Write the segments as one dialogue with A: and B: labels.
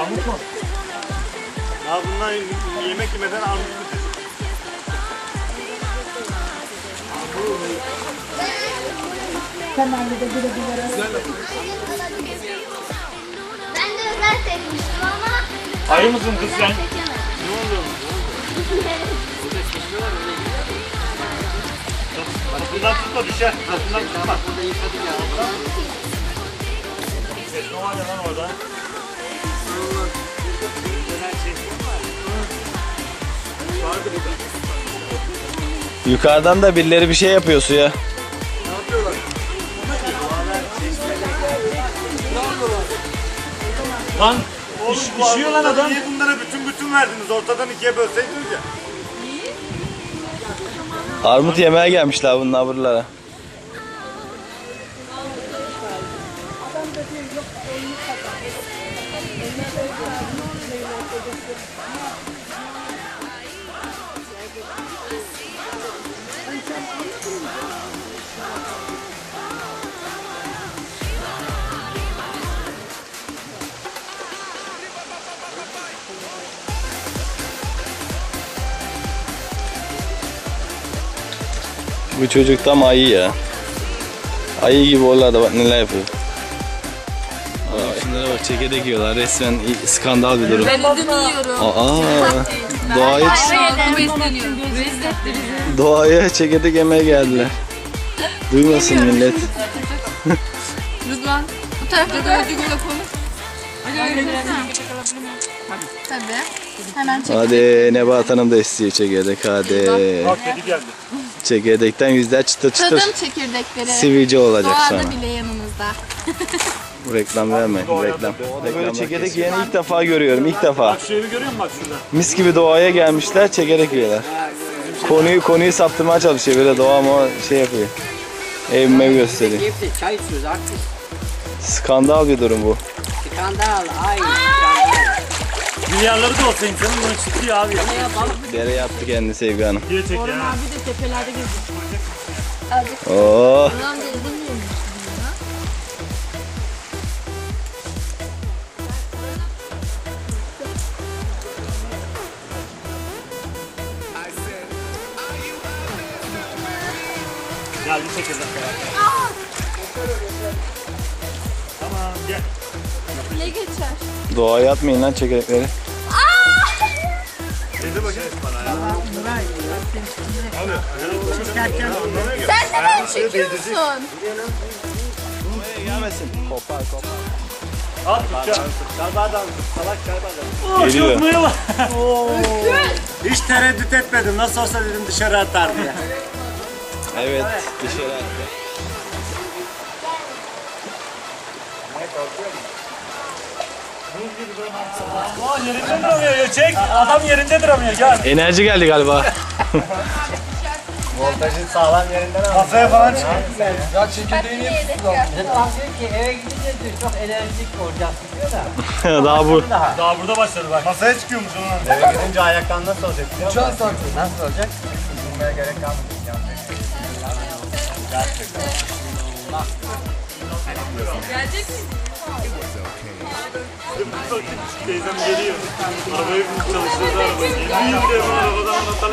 A: Armut mu?
B: Ya bunlar yemek yemeden armut mu?
C: Ben de özel seçmiştim ama
A: Ayı mısın kız sen?
C: seçemedim.
B: Kapından tutma düşer. Kapından tutma.
A: Ne var ya lan orada?
D: Yukarıdan da birileri bir şey yapıyor suya.
A: Lan
B: Oğlum
A: iş,
B: bu
A: işiyor lan adam.
B: Niye bunlara bütün bütün verdiniz? Ortadan ikiye bölseydiniz ya.
D: Armut yemeye gelmişler bunlar buralara. Bu çocuk tam ayı ya. Ayı gibi onlar da bak neler yapıyor. Aa, şunlara bak çekirdek yiyorlar. Resmen skandal bir durum.
E: Ben üzüm yiyorum.
D: Aa, doğaya,
E: Sağlıklı besleniyorum. Lezzetli.
D: doğaya çekirdek yemeye geldiler. Duymasın millet.
E: Rıdvan bu tarafta gördüğü gibi konuş. Tabii. Hemen çek.
D: Hadi Nebahat Hanım da istiyor çekirdek hadi.
A: Bak kedi geldi.
D: Çekirdekten yüzler çıtır çıtır.
E: Tadım çekirdekleri.
D: Sivilce olacak sonra.
E: Doğada bile yanımızda.
D: Bu reklam verme. Reklam. Böyle çekirdek yiyeni ilk defa görüyorum. ilk defa.
A: Bak görüyor musun bak şurada?
D: Mis gibi doğaya gelmişler çekerek yiyorlar. Konuyu konuyu saptırmaya çalışıyor böyle doğa mı şey yapıyor. Ev mev gösteriyor.
F: Keyifli çay içiyoruz artık.
D: Skandal bir durum bu.
F: Skandal, ay.
A: Milyarları da olsa insanın bunu çıkıyor abi.
D: Dere yaptı kendini Sevgi Hanım.
A: Diye çek ya.
D: Oo.
A: Geldi çekirdek beraber. Tamam gel.
E: Ne geçer?
D: Doğaya atmayın lan çekirdekleri.
E: Sen neden çekiyorsun?
D: Gelmesin. Kopar kopar.
B: Çay bardağı tut. Salak çay bardağı.
A: Oo çok mıyla.
B: Hiç tereddüt etmedim. Nasıl olsa dedim dışarı atar diye.
D: Evet dışarı attı.
A: Aa yerinde duramıyor ya çek. Adam yerinde duramıyor gel.
D: Enerji geldi galiba.
B: Voltajın sağlam yerinden al. Kafaya falan çıkıyor.
F: Rıdvan diyor ki eve gidince diyor çok enerjik olacaksın diyor da.
D: Daha bu.
A: Daha burada başladı bak.
B: Masaya çıkıyormuş onun. Eve gidince ayaktan nasıl olacak? biliyor musun?
F: Nasıl olacak?
B: Bulmaya gerek kalmadı.
A: Teyzem geliyor. Arabayı çalıştırdı arabayı. Yemin ediyorum arabadan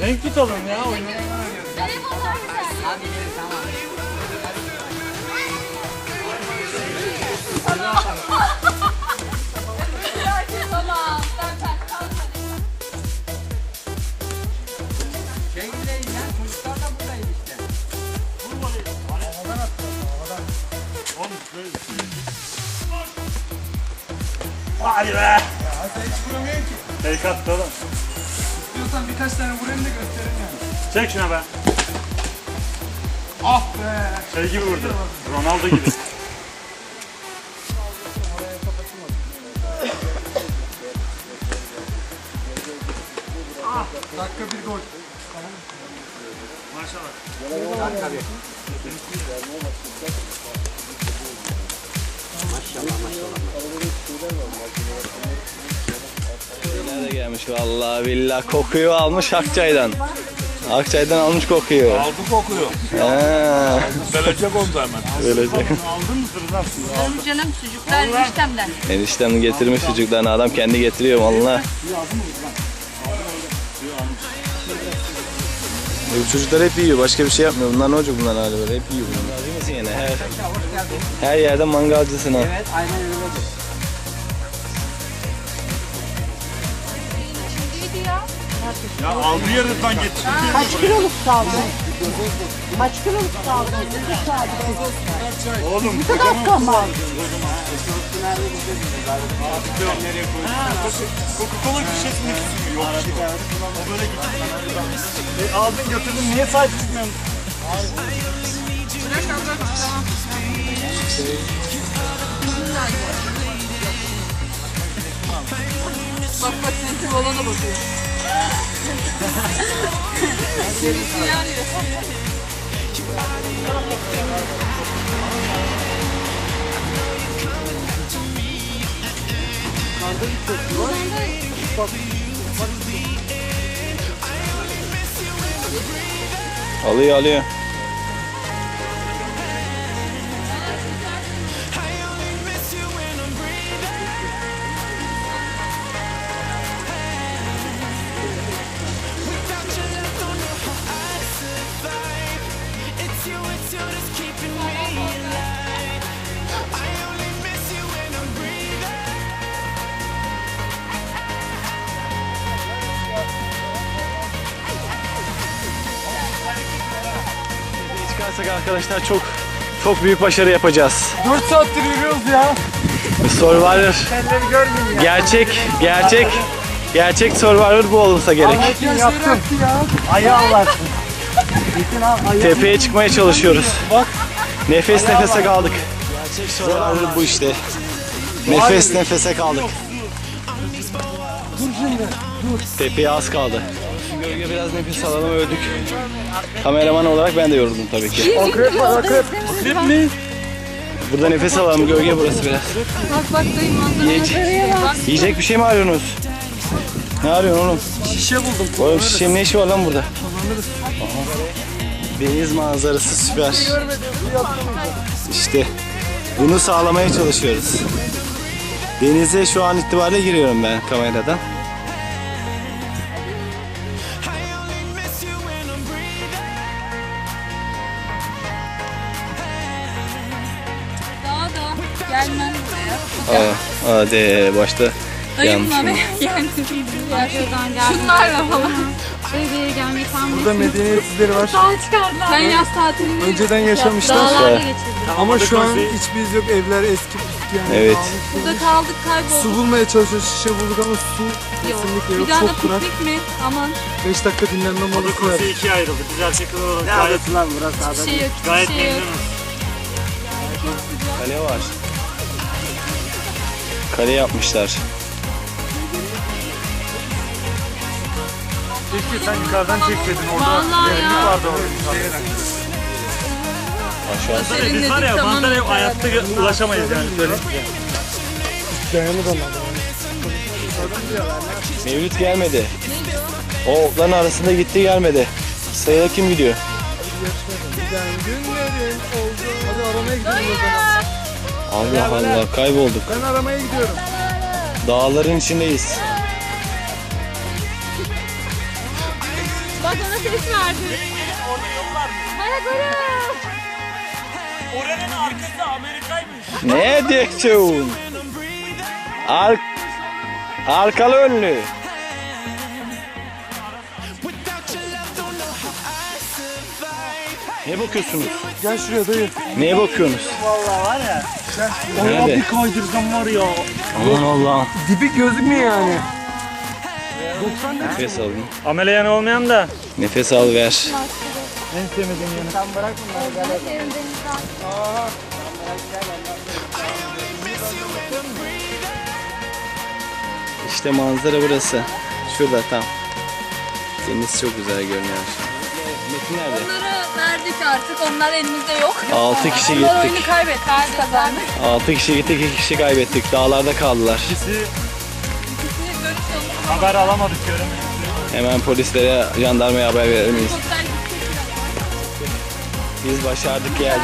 A: Renk tutalım ya oyunu. Telefonlar güzel.
F: Hadi gel tamam.
A: Hadi be! Ya
G: sen hiç vuramıyorsun ki. Tek attı oğlum.
A: Çek şuna be.
G: Ah be.
A: Şey gibi vurdu. Ronaldo gibi.
G: Dakika bir gol.
D: Nerede gelmiş vallahi billahi kokuyu almış Akçay'dan. Akçay'dan almış kokuyu.
H: Aldı kokuyor.
D: He.
H: Belecek oldu hemen.
D: Böylece.
A: Aldın mı Zırnaz?
E: Benim canım çocuklar eniştemden.
D: Eniştem getirmiş çocuklarını adam kendi getiriyor valla. Bu çocuklar hep yiyor. Başka bir şey yapmıyor. Bunlar ne olacak bunlar hali böyle. Hep yiyor bunlar. Değil misin yine? Her, her yerde mangalcısın ha.
F: Evet aynen.
E: İyiydi ya.
A: Aldığı yerden getir.
I: Kaç kiloluk saldın? Kaç kiloluk saldın?
A: Oğlum
I: Bu dakika mı aldın?
A: Coca-Cola şişesini yok. O böyle gitti. E, aldın götürdün niye sahip çıkmıyorsun?
E: Bak bak sentim olana Gerisi yanıyor.
D: Alıyor alıyor. Çıkarsak arkadaşlar çok çok büyük başarı yapacağız.
G: 4 saattir yürüyoruz ya.
D: Survivor
G: Elleri görmeyeyim ya.
D: gerçek gerçek gerçek Survivor bu olursa gerek.
G: Yaptım. ya.
B: Ayı avlarsın.
D: Tepeye çıkmaya çalışıyoruz. Bak. Nefes nefese kaldık. Gerçek Survivor bu işte. Nefes nefese kaldık. Tepeye az kaldı. Gölge biraz nefes alalım öldük. Kameraman olarak ben de yoruldum tabii ki.
G: Akrep var akrep.
D: Burada nefes alalım gölge burası biraz.
E: Bak bak dayı manzaraya
D: Yiyecek,
E: bak.
D: yiyecek bir şey mi arıyorsunuz? Ne arıyorsun oğlum?
G: Şişe buldum.
D: Oğlum şişenin ne işi var lan burada? Deniz manzarası süper. İşte bunu sağlamaya çalışıyoruz. Denize şu an itibariyle giriyorum ben kameradan. Aa, hadi başta yanlış.
E: Ve yani şunlarla falan.
G: Burada medeniyetsizleri var.
E: Ben yaz tatilini
G: Önceden yaşamışlar.
D: Süper.
G: Ama şu an hiçbir iz yok. Evler eski püskü yani.
D: Evet.
E: burada kaldık kaybolduk.
G: Su bulmaya çalışıyoruz. Şişe bulduk ama su kesinlikle
E: Bir
G: yok.
E: daha da
G: Çok kurak.
E: piknik mi? Aman
G: 5 dakika dinlenme molası var.
A: Burası ikiye ayrıldı. Biz erkekler olarak
B: Ne
A: gayet,
B: adası lan burası ada
E: bir şey yok.
A: gayet
E: Bir şey yok.
A: memnunuz.
D: Kale var. Kale yapmışlar.
A: Keşke sen yukarıdan çekseydin. Orada
E: Vallahi
A: derinlik
E: ya.
A: vardı orada.
D: An
A: Biz var ya Van'dan hayatta ulaşamayız yani. Böyle.
D: Mevlüt gelmedi. O okların arasında gitti gelmedi. Sıraya kim gidiyor?
G: Yani günlerin oldu. Hadi aramaya gidiyorum o zaman.
D: Allah Allah kaybolduk.
G: Ben aramaya gidiyorum.
D: Dağların içindeyiz.
E: Bak ona ses verdi. Bana böyle.
A: Oranın arkası Amerika'ymış.
D: Ne diyorsun? Ar arkalı önlü. Ne bakıyorsunuz?
A: Gel şuraya dayı.
D: Neye bakıyorsunuz?
B: Vallahi var ya.
A: Allah
D: Nerede?
A: bir kaydırsam var ya.
D: Aman Allah'ım.
A: Dibi gözükmüyor yani.
D: Nefes alın.
B: Ameleyan olmayan da.
D: Nefes al ver.
A: En sevmediğim yanı.
I: Sen bırak bunları gel.
D: İşte manzara burası. Şurada tam. Deniz çok güzel görünüyor. Nerede?
E: Onları verdik artık. Onlar elimizde yok.
D: 6 kişi
E: Onlar
D: gittik.
E: oyunu kaybettik. Biz kazandık.
D: 6 kişi gittik, 2 kişi kaybettik. Dağlarda kaldılar.
A: İkisi
E: İkisini dönüş yolunu
A: haber alamadık diyorum.
D: Hemen polislere, jandarmaya haber.
E: Çok güzel gittik.
D: Biz başardık geldik.